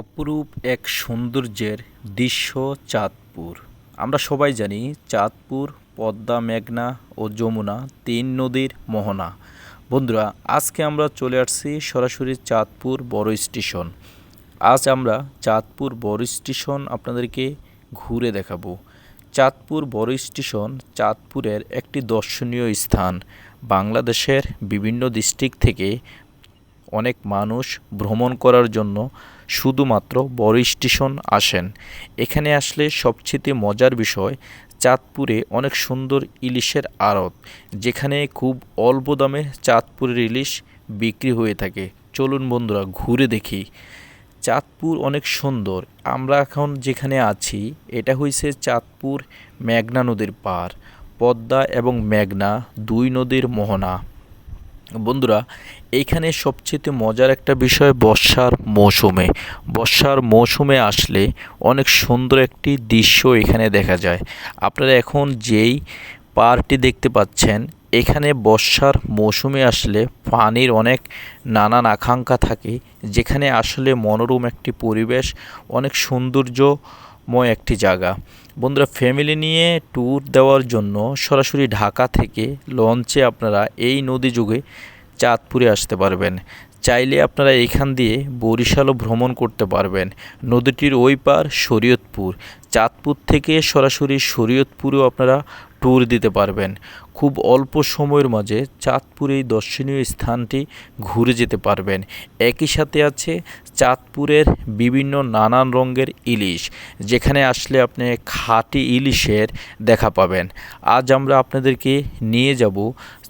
অপরূপ এক সৌন্দর্যের দৃশ্য চাঁদপুর। আমরা সবাই জানি চাঁদপুর, পদ্মা, মেঘনা ও যমুনা তিন নদীর মোহনা। বন্ধুরা, আজকে আমরা চলে আসছি সরাসরি চাঁদপুর বড় স্টেশন। আজ আমরা চাঁদপুর বড় স্টেশন আপনাদেরকে ঘুরে দেখাবো। চাঁদপুর বড় স্টেশন চাঁদপুরের একটি দর্শনীয় স্থান। বাংলাদেশের বিভিন্ন ডিস্ট্রিক্ট থেকে অনেক মানুষ ভ্রমণ করার জন্য শুধুমাত্র বড় স্টেশন আসেন। এখানে আসলে সবচেয়ে মজার বিষয়, চাঁদপুরে অনেক সুন্দর ইলিশের আড়ত, যেখানে খুব অল্প দামে চাঁদপুরের ইলিশ বিক্রি হয়ে থাকে। চলুন বন্ধুরা, ঘুরে দেখি। চাঁদপুর অনেক সুন্দর। আমরা এখন যেখানে আছি, এটা হয়েছে চাঁদপুর মেঘনা নদীর পার পদ্মা এবং মেঘনা দুই নদীর মোহনা। বন্ধুরা এইখানে সবচেয়ে মজার একটা বিষয় বর্ষার মৌসুমে। বর্ষার মৌসুমে আসলে অনেক সুন্দর একটি দৃশ্য এখানে দেখা যায়। আপনারা এখন যেই পার্কটি দেখতে পাচ্ছেন, এখানে বর্ষার মৌসুমে আসলে পানির অনেক নানান আকাঙ্ক্ষা থাকে, যেখানে আসলে মনোরম একটি পরিবেশ, অনেক সৌন্দর্যময় একটি জায়গা। বন্ধুরা ফ্যামিলি নিয়ে ট্যুর দেওয়ার জন্য সরাসরি ঢাকা থেকে লঞ্চে আপনারা এই নদী যুগে চাঁদপুরে আসতে পারবেন। চাইলে আপনারা এখান দিয়ে বরিশালও ভ্রমণ করতে পারবেন। নদীটির ওই পার শরীয়তপুর। চাঁদপুর থেকে সরাসরি শরীয়তপুরেও আপনারা ট্যুর দিতে পারবেন। খুব অল্প সময়ের মাঝে চাঁদপুর এই দর্শনীয় স্থানটি ঘুরে যেতে পারবেন। একই সাথে আছে চাঁদপুরের বিভিন্ন নানান রঙের ইলিশ। যেখানে আসলে আপনি খাঁটি ইলিশের দেখা পাবেন। আজ আমরা আপনাদেরকে নিয়ে যাব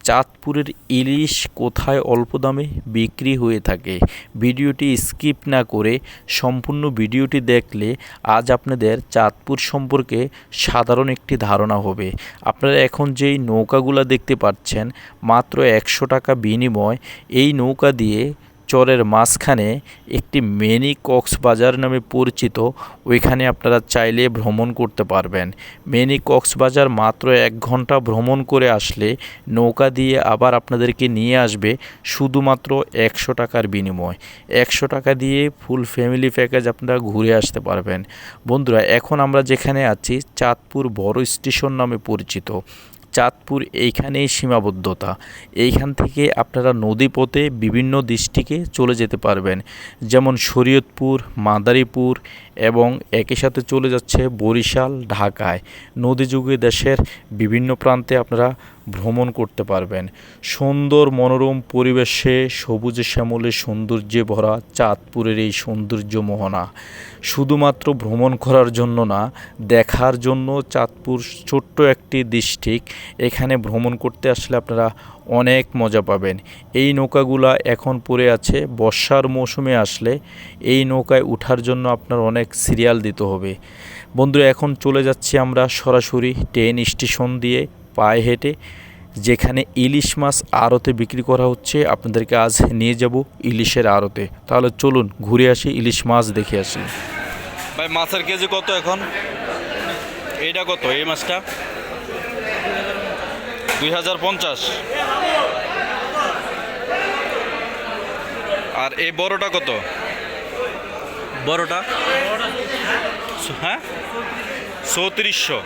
চাঁদপুরের ইলিশ কোথায় অল্প দামে বিক্রি হয়ে থাকে? ভিডিওটি স্কিপ না করে সম্পূর্ণ ভিডিওটি দেখলে আজ আপনাদের চাঁদপুর সম্পর্কে সাধারণ একটি ধারণা হবে। আপনারা এখন যেই নৌকাগুলো দেখতে পাচ্ছেন, মাত্র একশো টাকা বিনিময়, এই নৌকা দিয়ে চরের মাঝখানে একটি মিনি কক্সবাজার নামে পরিচিত, ওইখানে আপনারা চাইলে ভ্রমণ করতে পারবেন। মিনি কক্সবাজার মাত্র এক ঘণ্টা ভ্রমণ করে আসলে নৌকা দিয়ে আবার আপনাদেরকে নিয়ে আসবে শুধুমাত্র একশো টাকার বিনিময়। একশো টাকা দিয়ে ফুল ফ্যামিলি প্যাকেজ আপনারা ঘুরে আসতে পারবেন। বন্ধুরা, এখন আমরা যেখানে আছি, চাঁদপুর বড় স্টেশন নামে পরিচিত। চাঁদপুর এইখানেই সীমাবদ্ধতা। এইখান থেকে আপনারা নদীপথে বিভিন্ন ডিস্ট্রিক্টে চলে যেতে পারবেন। যেমন শরীয়তপুর, মাদারীপুর এবং একই সাথে চলে যাচ্ছে বরিশাল, ঢাকায়। নদী যুগে দেশের বিভিন্ন প্রান্তে আপনারা ভ্রমণ করতে পারবেন। সুন্দর মনোরম পরিবেশে সবুজে শ্যামলে সৌন্দর্যে ভরা চাঁদপুরের এই সৌন্দর্য মোহনা। শুধুমাত্র ভ্রমণ করার জন্য না, দেখার জন্য চাঁদপুর ছোট্ট একটি ডিস্ট্রিক্ট। এখানে ভ্রমণ করতে আসলে আপনারা অনেক মজা পাবেন। এই নৌকাগুলা এখন পড়ে আছে, বর্ষার মৌসুমে আসলে এই নৌকায় ওঠার জন্য আপনার অনেক সিরিয়াল দিতে হবে। বন্ধুরা, এখন চলে যাচ্ছি আমরা সরাসরি ট্রেন স্টেশন দিয়ে। পায়ে হেঁটে যেখানে ইলিশ মাছ আড়তে বিক্রি করা হচ্ছে আপনাদেরকে আজ নিয়ে যাব ইলিশের আড়তে। তাহলে চলুন ঘুরে আসি ইলিশ মাছ দেখে আসি। ভাই মাছের কেজি কত এখন? এইটা কত এই মাছটা? দুই হাজার পঞ্চাশ। আর এই বড়টা কত? বড়টা? হ্যাঁ? চৌত্রিশশো।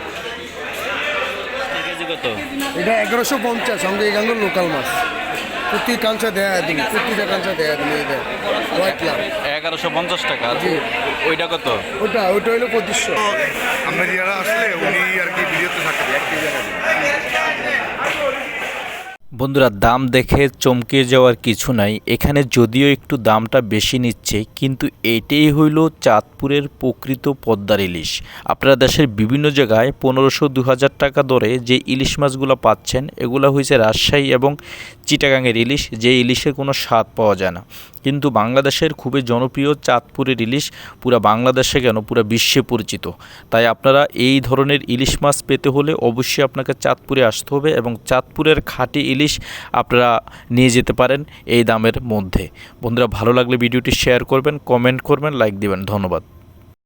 কেজি কত? এটা এগারোশো পঞ্চাশ সঙ্গে এখানে লোকাল মাছ। প্রতি কাঁচা দেয়া দিন প্রতিটা কাঁচা দেয়া দিন এটা হোয়াইট লাভ এগারোশো পঞ্চাশ টাকা। জি। ওইটা কত? ওটা ওইটা হলো পঁচিশশো। আমরা যারা আসলে উনি আর কি ভিডিওতে থাকবে এক কেজি বন্ধুরা, দাম দেখে চমকে যাওয়ার কিছু নাই। এখানে যদিও একটু দামটা বেশি নিচ্ছে, কিন্তু এটাই হইল চাঁদপুরের প্রকৃত পদ্মার ইলিশ। আপনারা দেশের বিভিন্ন জায়গায় পনেরোশো দু হাজার টাকা দরে যে ইলিশ মাছগুলো পাচ্ছেন, এগুলো হয়েছে রাজশাহী এবং চিটাগাঙের ইলিশ। যে ইলিশের কোনো স্বাদ পাওয়া যায় না। কিন্তু বাংলাদেশের খুবই জনপ্রিয় চাঁদপুরের ইলিশ পুরা বাংলাদেশে কেন? পুরা বিশ্বে পরিচিত। তাই আপনারা এই ধরনের ইলিশ মাছ পেতে হলে অবশ্যই আপনাকে চাঁদপুরে আসতে হবে এবং চাঁদপুরের খাঁটি ইলিশ আপনারা নিয়ে যেতে পারেন এই দামের মধ্যে। বন্ধুরা, ভালো লাগলে ভিডিওটি শেয়ার করবেন, কমেন্ট করবেন, লাইক দেবেন। ধন্যবাদ।